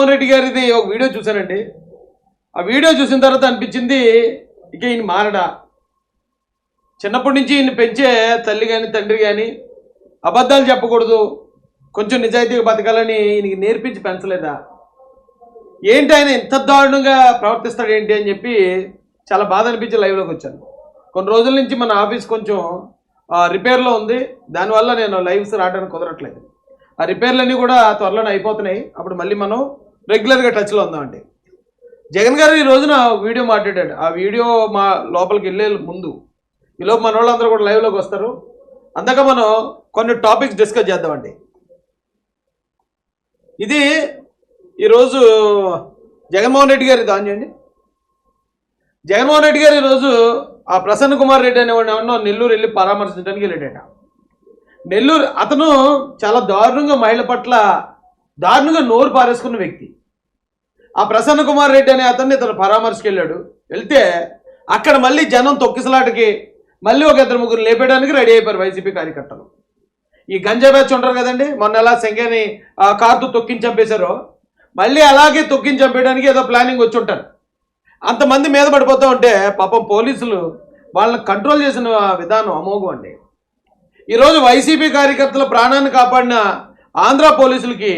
జగన్మోహన్ రెడ్డి గారిది ఒక వీడియో చూశానండి. ఆ వీడియో చూసిన తర్వాత అనిపించింది ఇక ఈయన మారడా? చిన్నప్పటి నుంచి ఈయన పెంచే తల్లి కానీ తండ్రి కానీ అబద్ధాలు చెప్పకూడదు కొంచెం నిజాయితీగా బతకాలని ఈయనకి నేర్పించి పెంచలేదా? ఏంటి ఆయన ఇంత దారుణంగా ప్రవర్తిస్తాడు ఏంటి అని చెప్పి చాలా బాధ అనిపించి లైవ్లోకి వచ్చాను. కొన్ని రోజుల నుంచి మన ఆఫీస్ కొంచెం రిపేర్లో ఉంది. దానివల్ల నేను లైవ్స్ రావడానికి కుదరట్లేదు. ఆ రిపేర్లన్నీ కూడా త్వరలోనే అయిపోతున్నాయి. అప్పుడు మళ్ళీ మనం రెగ్యులర్గా టచ్లో ఉందామండి. జగన్ గారు ఈ రోజున వీడియో మాట్లాడాడు. ఆ వీడియో మా లోపలికి వెళ్ళే ముందు ఈలోపు మన వాళ్ళందరూ కూడా లైవ్లోకి వస్తారు. అందాక మనం కొన్ని టాపిక్స్ డిస్కస్ చేద్దామండి. ఇది ఈరోజు జగన్మోహన్ రెడ్డి గారి దాని చేయండి జగన్మోహన్ రెడ్డి గారు ఈరోజు ఆ ప్రసన్న కుమార్ రెడ్డి అనేవాడిని ఎవరినో నెల్లూరు వెళ్ళి పరామర్శించడానికి వెళ్ళాడట. నెల్లూరు అతను చాలా దారుణంగా మహిళ పట్ల దారుణంగా నోరు పారేసుకున్న వ్యక్తి. ఆ ప్రసన్న కుమార్ రెడ్డి అనే అతన్ని ఇతను పరామర్శకి వెళ్ళాడు వెళ్తే అక్కడ మళ్ళీ జనం తొక్కిసలాటకి మళ్ళీ ఒక ఇద్దరు ముగ్గురు లేపేయడానికి రెడీ అయిపోయారు వైసీపీ కార్యకర్తలు. ఈ గంజా బ్యాచ్ ఉంటారు కదండి? మొన్న ఎలా సంఖ్యని ఆ కార్తో తొక్కించి చంపేశారో? మళ్ళీ అలాగే తొక్కిని చంపేయడానికి ఏదో ప్లానింగ్ వచ్చి ఉంటారు. అంతమంది మీద పడిపోతూ ఉంటే పాపం పోలీసులు వాళ్ళని కంట్రోల్ చేసిన విధానం అమోఘం అండి. ఈరోజు వైసీపీ కార్యకర్తల ప్రాణాన్ని కాపాడిన ఆంధ్ర పోలీసులకి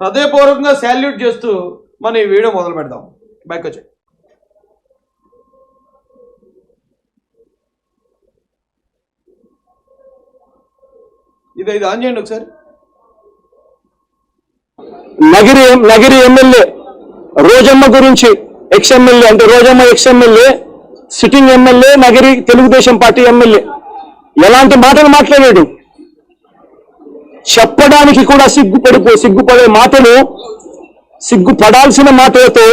హృదయపూర్వకంగా శాల్యూట్ చేస్తూ మనం ఈ వీడియో మొదలు పెడదాం. బ్యాక్ వచ్చి. ఇది ఇది ఆన్ చేయండి ఒకసారి. నగిరి నగిరి ఎమ్మెల్యే రోజమ్మ గురించి ఎక్స్ ఎమ్మెల్యే అంటే Rojamma ex MLA sitting MLA Nagari Telugu Desam party MLA. ఎలాంటి మాటలు మాట్లాడాడు చెప్పడానికి కూడా సిగ్గుపడిపో సిగ్గుపడే మాటలు సిగ్గుపడాల్సిన మాటలతో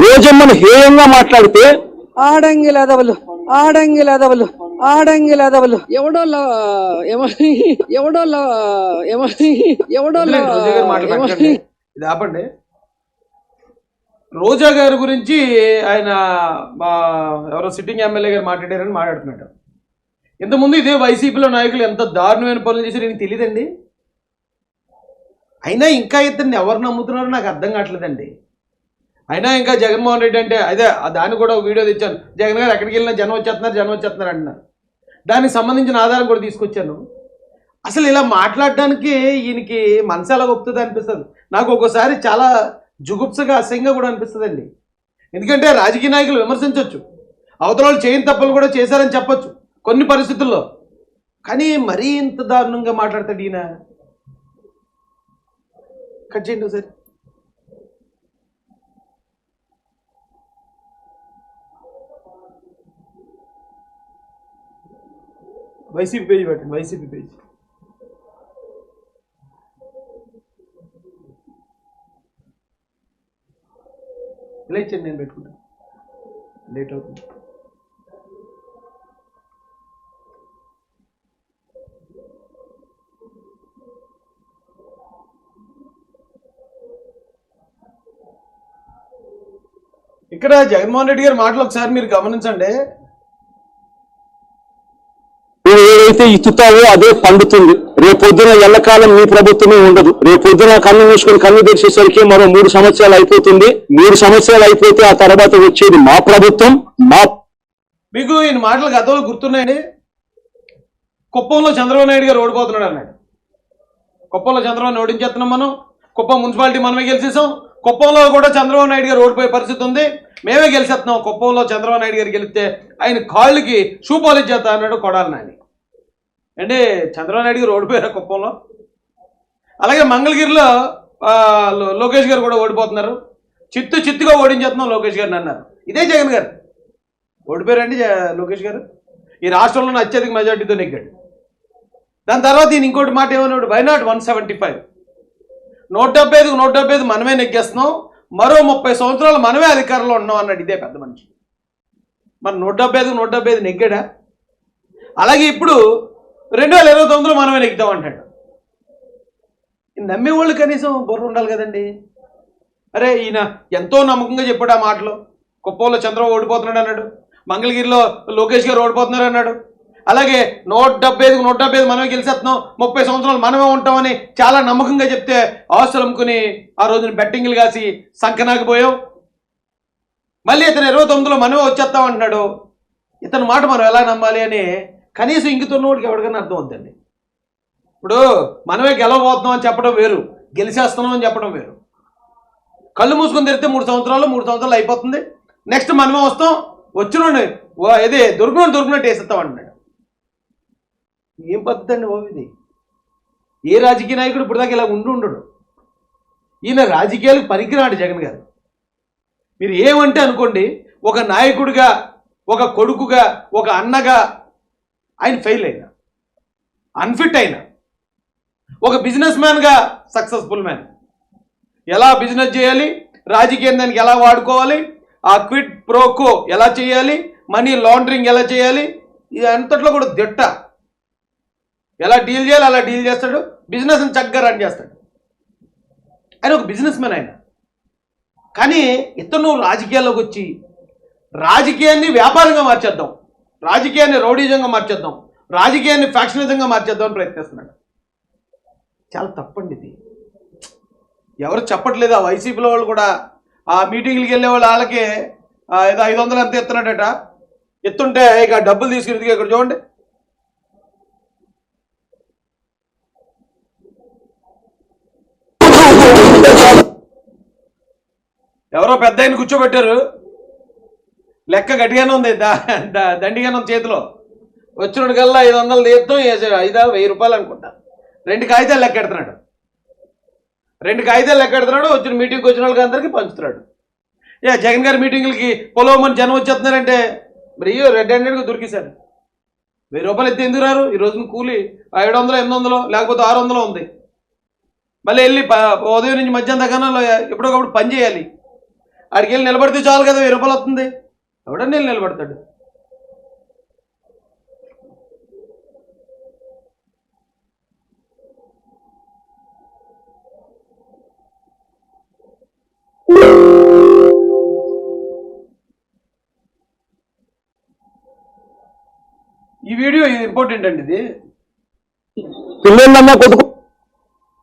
రోజమ్మను హేయంగా మాట్లాడితే ఆడంగిలదవలు ఆడంగిలదవలు ఆడంగిలదవలు ఎవడో ల- ఎవ- ఎవడో ఎవడో. ఇది ఆపండి. రోజా గారి గురించి ఆయన మా ఎవరో సిట్టింగ్ ఎమ్మెల్యే గారు మాట్లాడారని మాట్లాడుతున్నాడు ఇంతకుముందు ఇదే వైసీపీలో నాయకులు ఎంత దారుణమైన పనులు చేశారు నేను తెలియదండి అయినా ఇంకా ఇద్దరిని ఎవరు నమ్ముతున్నారో నాకు అర్థం కావట్లేదండి. అయినా ఇంకా జగన్మోహన్ రెడ్డి అంటే అదే దాన్ని కూడా వీడియో తెచ్చాను. జగన్ గారు ఎక్కడికి వెళ్ళినా జనం వచ్చేస్తున్నారు జనం వచ్చేస్తున్నారు అంటున్నారు. దానికి సంబంధించిన ఆధారం కూడా తీసుకొచ్చాను. అసలు ఇలా మాట్లాడడానికి ఈయనకి మనసు ఎలా ఒప్పుతుంది అనిపిస్తుంది. నాకు ఒక్కోసారి చాలా జుగుప్సగా అసహ్యంగా కూడా అనిపిస్తుందండి. ఎందుకంటే రాజకీయ నాయకులు విమర్శించవచ్చు అవతల వాళ్ళు చేయని తప్పులు కూడా చేశారని చెప్పచ్చు కొన్ని పరిస్థితుల్లో. కానీ మరీ ఇంత దారుణంగా మాట్లాడతాడు ఈయన. కట్ చేయండి ఒకసారి వైసీపీ పేజ్ పెట్టండి వైసీపీ పేజ్ ఇలా ఇచ్చాను నేను పెట్టుకుంటాను లేట్ అవుతుంది ఇక్కడ జగన్మోహన్ రెడ్డి గారి మాటలు ఒకసారి మీరు గమనించండి. ఏదైతే ఇచ్చుతావో అదే పండుతుంది. రేపొద్దున ఎల్లకాలం మీ ప్రభుత్వమే ఉండదు. రేపొద్దున కన్ను మూసుకొని కన్ను తెరిచేసరికి మరో మూడు సంవత్సరాలు అయిపోతుంది. మూడు సంవత్సరాలు అయిపోతే ఆ తర్వాత వచ్చేది మా ప్రభుత్వం మా మీకు ఈయన మాటలు గతంలో గుర్తున్నాయండి. కుప్పంలో చంద్రబాబు నాయుడు గారు ఓడిపోతున్నాడు అన్నాడు. కుప్పంలో చంద్రబాబు ఓడించేస్తున్నాం మనం. కుప్పం మున్సిపాలిటీ మనమే గెలిచేసాం కుప్పంలో కూడా చంద్రబాబు నాయుడు గారు ఓడిపోయే పరిస్థితి ఉంది. మేమే గెలిచేస్తున్నాం. కుప్పంలో చంద్రబాబు నాయుడు గారు గెలిస్తే ఆయన కాళ్ళకి షూ పాలిష్ చేస్తా అన్నాడు కొడాలి నాని. అంటే చంద్రబాబు నాయుడు గారు ఓడిపోయారు కుప్పంలో? అలాగే మంగళగిరిలో లోకేష్ గారు కూడా ఓడిపోతున్నారు. చిత్తు చిత్తుగా ఓడించేస్తున్నాం లోకేష్ గారిని అన్నారు. ఇదే జగన్ గారు. ఓడిపోయారండి లోకేష్ గారు. ఈ రాష్ట్రంలోనే అత్యధిక మెజార్టీతో నెగ్గాడు. దాని తర్వాత ఈయన ఇంకోటి మాట ఏమన్నాడు? By not one seventy five నూట డెబ్బై ఐదుకు నూట డెబ్బై ఐదు మనమే నెగ్గేస్తున్నాం. మరో ముప్పై సంవత్సరాలు మనమే అధికారంలో ఉన్నాం అన్నాడు ఇదే పెద్ద మనిషి. మరి నూట డెబ్బై ఐదుకు నూట డెబ్బై ఐదు నెగ్గాడా? అలాగే ఇప్పుడు రెండు వేల ఇరవై తొమ్మిదిలో మనమే నెగ్గుతాం అంటాడు. నమ్మేవాళ్ళు కనీసం బుర్ర ఉండాలి కదండి. అరే ఈయన ఎంతో నమ్మకంగా చెప్పాడు ఆ మాటలు. కుప్పంలో చంద్రబాబు ఓడిపోతున్నాడు అన్నాడు. మంగళగిరిలో లోకేష్ గారు ఓడిపోతున్నారు అన్నాడు. అలాగే నూట డెబ్బై ఐదుకు నూట డెబ్బై ఐదు మనమే గెలిచేస్తున్నాం. ముప్పై సంవత్సరాలు మనమే ఉంటామని చాలా నమ్మకంగా చెప్తే ఆస్తులు అమ్ముకుని ఆ రోజున బెట్టింగ్లు కాసి సంకనాకపోయాం మళ్ళీ ఇతను ఇరవై తొమ్మిదిలో మనమే వచ్చేస్తాం అంటున్నాడు. ఇతని మాట మనం ఎలా నమ్మాలి అని కనీసం ఇంకుతున్నోడికి ఎవరికైనా అర్థం అవుతుంది ఇప్పుడు మనమే గెలవబోతున్నాం అని చెప్పడం వేరు. గెలిచేస్తున్నాం అని చెప్పడం వేరు. కళ్ళు మూసుకొని తెరిస్తే మూడు సంవత్సరాలు మూడు సంవత్సరాలు అయిపోతుంది. నెక్స్ట్ మనమే వస్తాం. వచ్చిన ఓ ఇది దొరికినట్టు దొరికినట్టు వేసేస్తాం అంటున్నాడు. ఏం పద్ధతి అండి బాబు ఇది? ఏ రాజకీయ నాయకుడు ఇప్పుడు ఇలా ఉండి ఉండడు? ఈయన రాజకీయాలకు పనికిరాడు జగన్ గారు. మీరు ఏమంటే అనుకోండి ఒక నాయకుడిగా ఒక కొడుకుగా ఒక అన్నగా ఆయన ఫెయిల్ అయినా అన్ఫిట్ అయినా ఒక బిజినెస్ మ్యాన్గా సక్సెస్ఫుల్ మ్యాన్ ఎలా బిజినెస్ చేయాలి రాజకీయం దానికి ఎలా వాడుకోవాలి ఆ క్విడ్ ప్రోకో ఎలా చేయాలి మనీ లాండరింగ్ ఎలా చేయాలి ఇది అంతట్లో కూడా దిట్ట. ఎలా డీల్ చేయాలి అలా డీల్ చేస్తాడు. బిజినెస్ చక్కగా రన్ చేస్తాడు. ఆయన ఒక బిజినెస్ మ్యాన్ ఆయన. కానీ ఇతను రాజకీయాల్లోకి వచ్చి రాజకీయాన్ని వ్యాపారంగా మార్చేద్దాం. రాజకీయాన్ని రౌడీజంగా మార్చేద్దాం. రాజకీయాన్ని ఫ్యాక్షనిజంగా మార్చేద్దాం అని ప్రయత్నిస్తున్నాడు. చాలా తప్పండి ఇది. ఎవరు చెప్పట్లేదు ఆ వైసీపీలో వాళ్ళు కూడా ఆ మీటింగ్లకి వెళ్ళే వాళ్ళు వాళ్ళకి ఏదో ఐదు వందలు ఎంత ఎత్తున్నాడట ఎత్తుంటే ఇక డబ్బులు తీసుకుని ఇక్కడ చూడండి. ఎవరో పెద్ద ఆయన కూర్చోబెట్టారు. లెక్క గట్టిగానే ఉంది ద- దండిగానే ఉంది చేతిలో. వచ్చినోడు కల్లా ఐదు వందలు తీర్థం వేసాడు ఐదా వెయ్యి రూపాయలు అనుకుంటా. రెండు కాగితాలు లెక్క ఎడుతున్నాడు రెండు కాగితాలు లెక్క ఎడుతున్నాడు వచ్చిన మీటింగ్కి వచ్చిన వాళ్ళకి అందరికీ పంచుతున్నాడు. ఏ జగన్ గారి మీటింగులకి పొలవమని జనం వచ్చేస్తున్నారంటే మరి ఇయ్యో రెడ్ హ్యాండెడ్గా దొరికిశారు వెయ్యి రూపాయలు ఎత్తే ఎందుకు రారు? ఈ రోజున కూలి ఏడు వందలు ఎనిమిది వందలు లేకపోతే ఆరు వందలు ఉంది. మళ్ళీ వెళ్ళి ఉదయం నుంచి మధ్యాహ్నం దగ్గర ఎప్పుడోకప్పుడు పని చేయాలి. ఆడికి వెళ్ళి నిలబడితే చాలు కదా వెయ్యి రూపాయలు వస్తుంది. ఎవడన్నా వెళ్ళి నిలబడతాడు. ఈ వీడియో ఇది ఇంపార్టెంట్ అండి ఇది.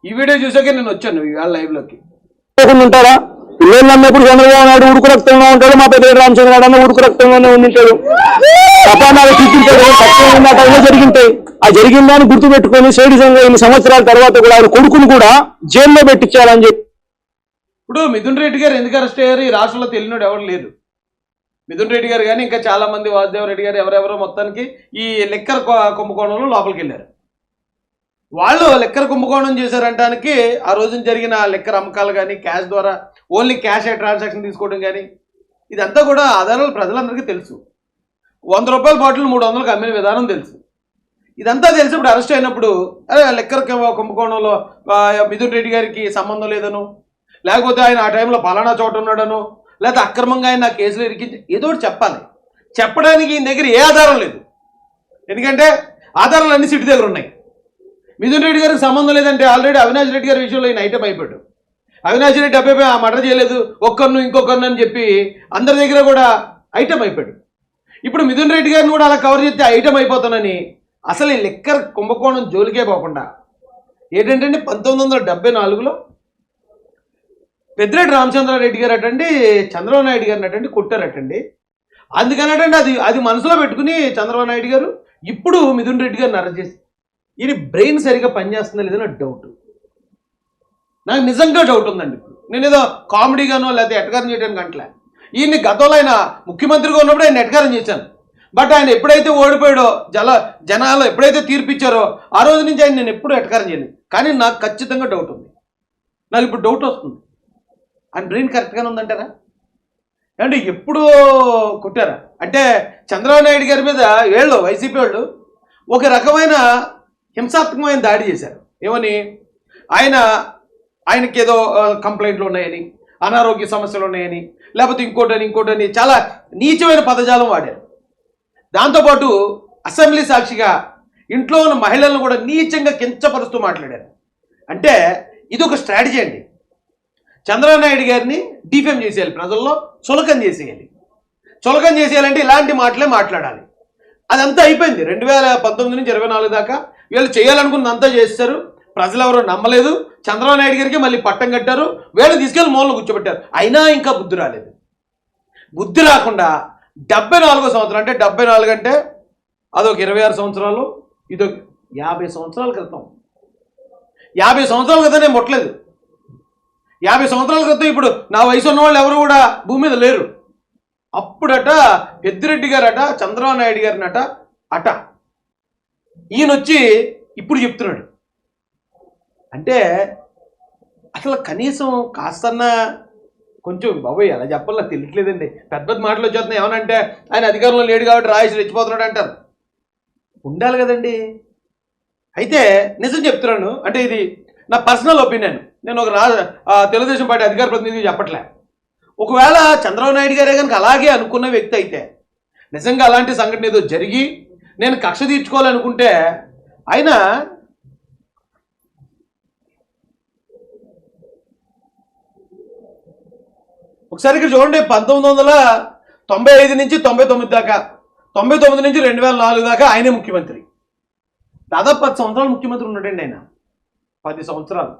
ఈ వీడియో చూసాకే నేను వచ్చాను ఇవాళ లైవ్లోకి ఉంటారా పిల్లలు అన్నప్పుడు చంద్రబాబు నాయుడు ఉడుకు రక్తంగా ఉంటాడు మా పెద్ద రామచంద్రనాయుడు అన్న ఉడుకు రక్తంగానే ఉండింటాడు. తపానాలు చూపించాడు సత్యం టైంలో జరిగింటాయి ఆ జరిగిందని గుర్తు పెట్టుకొని సేడిసంగా ఇన్ని సంవత్సరాల తర్వాత కూడా ఆయన కొడుకును కూడా జైల్లో పెట్టించాలని చెప్పి. ఇప్పుడు మిథున్ రెడ్డి గారు ఎందుకు అరెస్ట్ అయ్యారు? ఈ రాష్ట్రంలో తెలియనోడు ఎవరు లేదు మిథున్ రెడ్డి గారు కానీ ఇంకా చాలా మంది వాసుదేవ రెడ్డి గారు ఎవరెవరో మొత్తానికి ఈ లెక్కర్ కుంభకోణంలో లోపలికి వెళ్ళారు. వాళ్ళు లెక్కర్ కుంభకోణం చేశారంటానికి ఆ రోజున జరిగిన లెక్కర్ అమ్మకాలు కానీ క్యాష్ ద్వారా ఓన్లీ క్యాష్ ట్రాన్సాక్షన్ తీసుకోవడం కానీ ఇదంతా కూడా ఆధారాలు ప్రజలందరికీ తెలుసు. వంద రూపాయల బాటిల్ మూడు వందలకు అమ్మిన విధానం తెలుసు. ఇదంతా తెలిసినప్పుడు అరెస్ట్ అయినప్పుడు అరే లెక్కర కుంభకోణంలో మిథున్ రెడ్డి గారికి సంబంధం లేదను లేకపోతే ఆయన ఆ టైంలో పలానా చోట ఉన్నాడను లేకపోతే అక్రమంగా ఆయన నా కేసులో ఇరికించి ఏదో ఒకటి చెప్పాలి. చెప్పడానికి ఈయన దగ్గర ఏ ఆధారం లేదు. ఎందుకంటే ఆధారాలు అన్ని సిటీ దగ్గర ఉన్నాయి. మిథున్ రెడ్డి గారికి సంబంధం లేదంటే ఆల్రెడీ అవినాష్ రెడ్డి గారి విషయంలో ఈయన ఐటమ్ అయిపోయాడు. అవినాష్ రెడ్డి అబ్బాయి ఆ మర్డర్ చేయలేదు ఒక్కరిను ఇంకొకరిని అని చెప్పి అందరి దగ్గర కూడా ఐటమ్ అయిపోయాడు. ఇప్పుడు మిథున్ రెడ్డి గారిని కూడా అలా కవర్ చేస్తే ఐటమ్ అయిపోతానని అసలు ఈ లెక్కర్ కుంభకోణం జోలికే పోకుండా ఏంటంటే పంతొమ్మిది వందల డెబ్బై నాలుగులో పెద్దిరెడ్డి రామచంద్రారెడ్డి గారు అటండి చంద్రబాబు నాయుడు గారిని అటండి కొట్టారటండి అందుకనటండి అది అది మనసులో పెట్టుకుని చంద్రబాబు నాయుడు గారు ఇప్పుడు మిథున్ రెడ్డి గారిని అరెస్ట్ చేసి ఈయన బ్రెయిన్ సరిగా పనిచేస్తుందా లేదో నాకు డౌట్ నాకు నిజంగా డౌట్ ఉందండి. నేను ఏదో కామెడీగానో లేకపోతే ఎటకారం చేయడానికి అంటలే. ఈయన్ని గతంలో ఆయన ముఖ్యమంత్రిగా ఉన్నప్పుడు ఆయన ఎటకారం చేశాను. బట్ ఆయన ఎప్పుడైతే ఓడిపోయాడో జల జనాలు ఎప్పుడైతే తీర్పిచ్చారో ఆ రోజు నుంచి ఆయన నేను ఎప్పుడూ ఎటకారం చేయలేదు కానీ నాకు ఖచ్చితంగా డౌట్ ఉంది. నాకు ఇప్పుడు డౌట్ వస్తుంది. ఆయన బ్రెయిన్ కరెక్ట్గానే ఉందంటారా? అంటే ఎప్పుడు కొట్టారా? అంటే చంద్రబాబు నాయుడు గారి మీద వీళ్ళు వైసీపీ వాళ్ళు ఒక రకమైన హింసాత్మకమైన దాడి చేశారు. ఏమని? ఆయన ఆయనకి ఏదో కంప్లైంట్లు ఉన్నాయని అనారోగ్య సమస్యలు ఉన్నాయని లేకపోతే ఇంకోటని ఇంకోటని చాలా నీచమైన పదజాలం వాడారు. దాంతోపాటు అసెంబ్లీ సాక్షిగా ఇంట్లో ఉన్న మహిళలను కూడా నీచంగా కించపరుస్తూ మాట్లాడారు. అంటే ఇది ఒక స్ట్రాటజీ అండి. చంద్రనాయుడు నాయుడు గారిని డిఫేమ్ చేసేయాలి ప్రజల్లో చులకం చేసేయాలి. చులకం చేసేయాలంటే ఇలాంటి మాటలే మాట్లాడాలి. అదంతా అయిపోయింది. రెండు వేల పంతొమ్మిది నుంచి ఇరవై నాలుగు దాకా వీళ్ళు చేయాలనుకున్నంతా చేస్తారు ప్రజలు ఎవరు నమ్మలేదు. చంద్రబాబు నాయుడు గారికి మళ్ళీ పట్టం కట్టారు. వీళ్ళు తీసుకెళ్ళి మూలను కూర్చోబెట్టారు. అయినా ఇంకా బుద్ధి రాలేదు. బుద్ధి రాకుండా డెబ్బై నాలుగో సంవత్సరం అంటే డెబ్బై నాలుగు అంటే అదొక ఇరవై ఆరు సంవత్సరాలు ఇదొక యాభై సంవత్సరాల క్రితం. యాభై సంవత్సరాల క్రితం నేను ముట్టలేదు. యాభై సంవత్సరాల క్రితం ఇప్పుడు నా వయసు ఉన్న వాళ్ళు ఎవరు కూడా భూమి మీద లేరు. అప్పుడట పెద్దిరెడ్డి గారట చంద్రబాబు నాయుడు గారినట అట. ఈయన వచ్చి ఇప్పుడు చెప్తున్నాడు. అంటే అసలు కనీసం కాస్తన్నా కొంచెం బాబోయ్ ఎలా చెప్పాలో తెలియట్లేదండి. పెద్ద పెద్ద మాటలు వచ్చేస్తున్నాయి. ఏమనంటే ఆయన అధికారంలో లేడు కాబట్టి రాయేసి రెచ్చిపోతున్నాడు అంటారు. ఉండాలి కదండి. అయితే నిజం చెప్తున్నాను. అంటే ఇది నా పర్సనల్ ఒపీనియన్. నేను ఒక రా తెలుగుదేశం పార్టీ అధికార ప్రతినిధి చెప్పట్లే. ఒకవేళ చంద్రబాబు నాయుడు గారే కనుక అలాగే అనుకున్న వ్యక్తి అయితే నిజంగా అలాంటి సంఘటన ఏదో జరిగి నేను కక్ష తీర్చుకోవాలనుకుంటే ఆయన ఒకసారి ఇక్కడ చూడండి పంతొమ్మిది వందల తొంభై ఐదు నుంచి తొంభై తొమ్మిది దాకా. తొంభై తొమ్మిది నుంచి రెండు వేల నాలుగు దాకా ఆయనే ముఖ్యమంత్రి. దాదాపు పది సంవత్సరాలు ముఖ్యమంత్రి ఉన్నాడండి ఆయన. పది సంవత్సరాలు.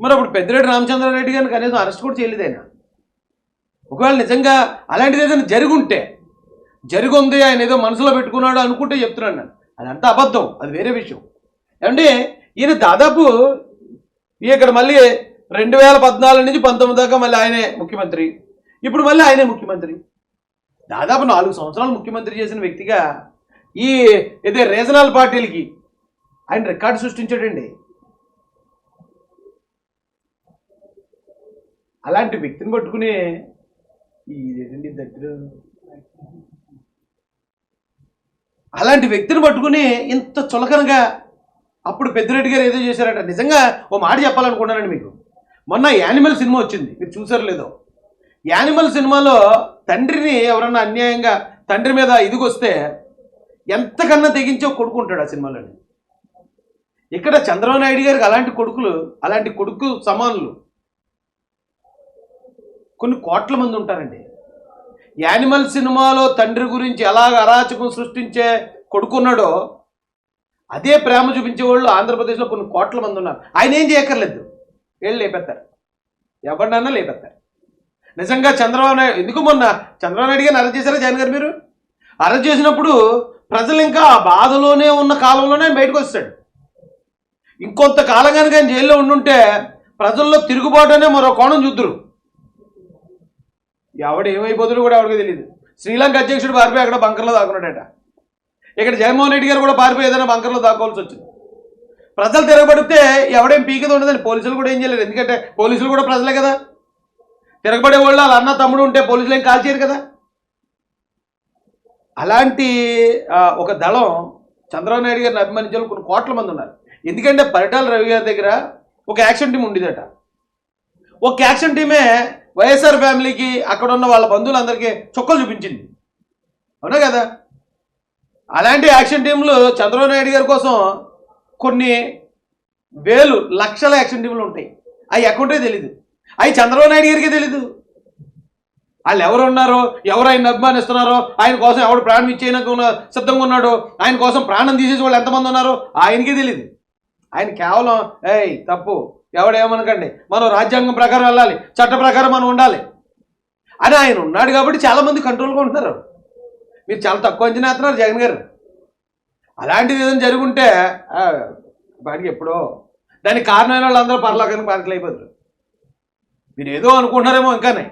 మరి అప్పుడు పెద్దిరెడ్డి రామచంద్రారెడ్డి గారిని కనీసం అరెస్ట్ కూడా చేయలేదు ఆయన. ఒకవేళ నిజంగా అలాంటిది ఏదైనా జరుగుంటే జరిగింది ఆయన ఏదో మనసులో పెట్టుకున్నాడు అనుకుంటే చెప్తున్నాను నేను. అదంతా అబద్ధం అది వేరే విషయం. ఏమంటే ఈయన దాదాపు ఈ ఇక్కడ మళ్ళీ రెండు వేల పద్నాలుగు నుంచి పంతొమ్మిది దాకా మళ్ళీ ఆయనే ముఖ్యమంత్రి. ఇప్పుడు మళ్ళీ ఆయనే ముఖ్యమంత్రి. దాదాపు నాలుగు సంవత్సరాలు ముఖ్యమంత్రి చేసిన వ్యక్తిగా ఈ ఇదే రీజనల్ పార్టీలకి ఆయన రికార్డు సృష్టించాడండి. అలాంటి వ్యక్తిని పట్టుకుని ఇదేంటి దగ్గర అలాంటి వ్యక్తిని పట్టుకుని ఇంత చులకనగా అప్పుడు పెద్దిరెడ్డి గారు ఏదో చేశారట. నిజంగా ఓ మాట చెప్పాలనుకున్నానండి మీకు. మొన్న యానిమల్ సినిమా వచ్చింది. మీరు చూసారో లేదో. యానిమల్ సినిమాలో తండ్రిని ఎవరన్నా అన్యాయంగా తండ్రి మీద ఇదిగొస్తే ఎంతకన్నా తెగించో కొడుకుంటాడు ఆ సినిమాలోని. ఇక్కడ చంద్రబాబు నాయుడు గారికి అలాంటి కొడుకులు అలాంటి కొడుకు సమానులు కొన్ని కోట్ల మంది ఉంటారండి. యానిమల్ సినిమాలో తండ్రి గురించి ఎలాగ అరాచకం సృష్టించే కొడుకున్నాడో అదే ప్రేమ చూపించే వాళ్ళు ఆంధ్రప్రదేశ్లో కొన్ని కోట్ల మంది ఉన్నారు. ఆయన ఏం చేయక్కర్లేదు. వీళ్ళు లేపెత్తారు. ఎవరినన్నా లేపెత్తారు. నిజంగా చంద్రబాబు నాయుడు ఎందుకు మొన్న చంద్రబాబు నాయుడు గారిని అరెస్ట్ చేశారా జగన్ గారు మీరు? అరెస్ట్ చేసినప్పుడు ప్రజలు ఇంకా ఆ బాధలోనే ఉన్న కాలంలోనే ఆయన బయటకు వస్తాడు. ఇంకొంత కాలం కనుక ఆయన జైల్లో ఉండుంటే ప్రజల్లో తిరుగుబాటు అనే మరో కోణం చూద్దరు. ఎవడు ఏమైపోతుడు కూడా ఎవరికి తెలియదు శ్రీలంక అధ్యక్షుడు పారిపోయి అక్కడ బంకర్లో దాక్కున్నాడట. ఇక్కడ జగన్మోహన్ రెడ్డి గారు కూడా పారిపోయి ఏదైనా బంకర్లో దాక్కోవాల్సి వచ్చింది. ప్రజలు తిరగబడితే ఎవడేం పీకది ఉండదని పోలీసులు కూడా ఏం చేయలేరు. ఎందుకంటే పోలీసులు కూడా ప్రజలే కదా. తిరగబడే వాళ్ళు వాళ్ళ అన్న తమ్ముడు ఉంటే పోలీసులు ఏం కాల్చేయరు కదా. అలాంటి ఒక దళం చంద్రబాబు నాయుడు గారిని అభిమానించాలి కొన్ని కోట్ల మంది ఉన్నారు. ఎందుకంటే పరిటాల రవి గారి దగ్గర ఒక యాక్షన్ టీం ఉండేదట. ఒక యాక్షన్ టీమే వైఎస్ఆర్ ఫ్యామిలీకి అక్కడ ఉన్న వాళ్ళ బంధువులందరికీ చుక్కలు చూపించింది. అవునా కదా? అలాంటి యాక్షన్ టీంలు చంద్రబాబు నాయుడు గారి కోసం కొన్ని వేలు లక్షల యాక్షన్ టీంలు ఉంటాయి. అవి ఎక్కడుంటే తెలీదు. అవి చంద్రబాబు నాయుడు గారికి తెలీదు. వాళ్ళు ఎవరు ఉన్నారో ఎవరు ఆయన అభిమానిస్తున్నారో ఆయన కోసం ఎవడు ప్రాణం ఇచ్చేయడానికి సిద్ధంగా ఉన్నాడో ఆయన కోసం ప్రాణం తీసేసి వాళ్ళు ఎంతమంది ఉన్నారో ఆయనకే తెలియదు ఆయన కేవలం ఏయ్ తప్పు. ఎవడేమనకండి? మనం రాజ్యాంగం ప్రకారం వెళ్ళాలి చట్ట ప్రకారం మనం ఉండాలి. అని ఆయన ఉన్నాడు కాబట్టి చాలామంది కంట్రోల్గా ఉంటున్నారు. మీరు చాలా తక్కువ అంచనా వేస్తున్నారు జగన్ గారు. అలాంటిది ఏదైనా జరుగుంటే వాడికి ఎప్పుడో దానికి కారణమైన వాళ్ళందరూ పర్లాకానికి బాధితులు అయిపోతారు. మీరు ఏదో అనుకుంటున్నారేమో ఇంకానే.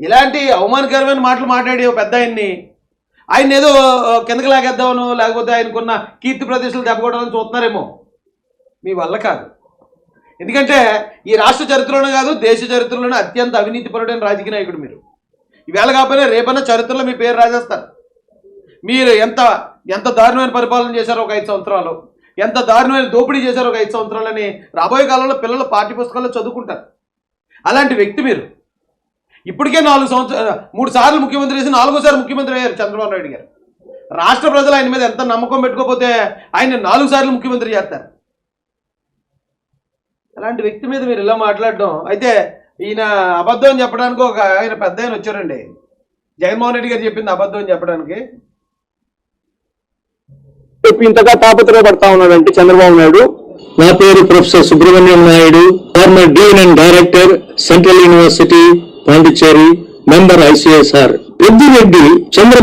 ఇలాంటి అవమానకరమైన మాటలు మాట్లాడి పెద్ద ఆయన్ని ఆయన ఏదో కిందకి లాగేద్దామను లేకపోతే ఆయనకున్న కీర్తి ప్రదేశాలు దెబ్బకొట్టాలని చూస్తున్నారేమో. మీ వల్ల కాదు. ఎందుకంటే ఈ రాష్ట్ర చరిత్రలోనే కాదు దేశ చరిత్రలోనే అత్యంత అవినీతిపరుడైన రాజకీయ నాయకుడు మీరు. ఈవేళ కాకపోయినా రేపన్నా చరిత్రలో మీ పేరు రాజేస్తారు. మీరు ఎంత ఎంత దారుణమైన పరిపాలన చేశారో ఒక ఐదు సంవత్సరాలు ఎంత దారుణమైన దోపిడీ చేశారో ఒక ఐదు సంవత్సరాలని రాబోయే కాలంలో పిల్లలు పాఠ్య పుస్తకాల్లో చదువుకుంటారు. అలాంటి వ్యక్తి మీరు. ఇప్పటికే నాలుగు సంవత్సరాలు మూడు సార్లు ముఖ్యమంత్రి చేసి నాలుగోసారి ముఖ్యమంత్రి అయ్యారు చంద్రబాబు నాయుడు గారు. రాష్ట్ర ప్రజలు ఆయన మీద ఎంత నమ్మకం పెట్టుకోకపోతే ఆయన నాలుగు సార్లు ముఖ్యమంత్రి చేస్తారు. అలాంటి వ్యక్తి మీద మీరు ఇలా మాట్లాడడం అయితే ఈయన అబద్ధం చెప్పడానికి ఒక ఆయన పెద్ద ఆయన వచ్చారండి. జగన్మోహన్ రెడ్డి గారు చెప్పింది అబద్ధం చెప్పడానికి. ఇంతగా తాపత్రయపడతా ఉన్నాడంటే చంద్రబాబు నాయుడు. నా పేరు professor Subrahmanyam Naidu. Former dean and director central university Pondicherry member ICSR. Peddireddy Chandra